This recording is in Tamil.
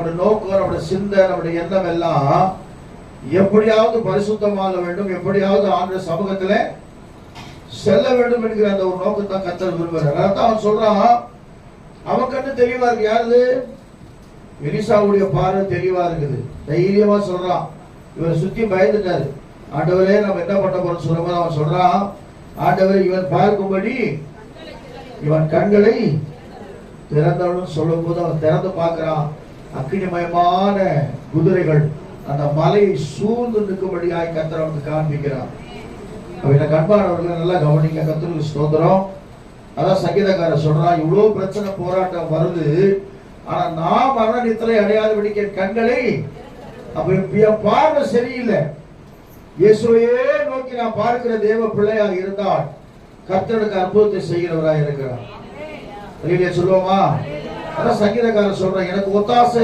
நம்முடைய நோக்கம் நம்முடைய சிந்தை நம்முடைய எண்ணம் எல்லாம் எப்படியாவது பரிசுத்தமாக வேண்டும் எப்படியாவது ஆண்டு சமூகத்துல செல்ல வேண்டும் என்கிற அந்த ஒரு நோக்கத்தை கத்தல் விரும்புகிறார். அதான் அவன் சொல்றான். அவன் கண்ணு தெளிவா இருக்கு. யாரு எலிசாவுடைய பார்வை தெளிவா இருக்குது. தைரியமா சொல்றான். இவரை சுத்தி பயந்துட்டாரு. ஆண்டவரே நம்ம என்ன பண்ண போறோம் சொல்லும்போது அவன் சொல்றான் ஆண்டவர் இவன் பார்க்கும்படி இவன் கண்களை திறந்தவனும் சொல்லும் போது அவன் திறந்து பார்க்கிறான். அக்கினிமயமான குதிரைகள் அந்த மலையை சூழ்ந்து நிற்கும்படியாய் கத்தர் அவனுக்கு காண்பிக்கிறான் அவன கண்பானவர்களை நல்லா கவனிக்க கத்தருக்கு ஸ்தோத்திரம். அதான் சங்கீதக்காரர் சொல்றான் இவ்வளவு பிரச்சனை போராட்டம் வருது. ஆனா நான் மரண நித்திரை அடையாதபடிக்கு கண்களை அப்ப என் பார்வை சரியில்லை. இயேசுவையே நோக்கி நான் பார்க்கிற தேவ பிள்ளையாக இருந்தால் கர்த்தருக்கு அற்புதத்தை செய்கிறவராக இருக்கிறார். சொல்லுவோமா? அதான் சங்கீதக்காரர் சொல்றான் எனக்கு ஒத்தாசை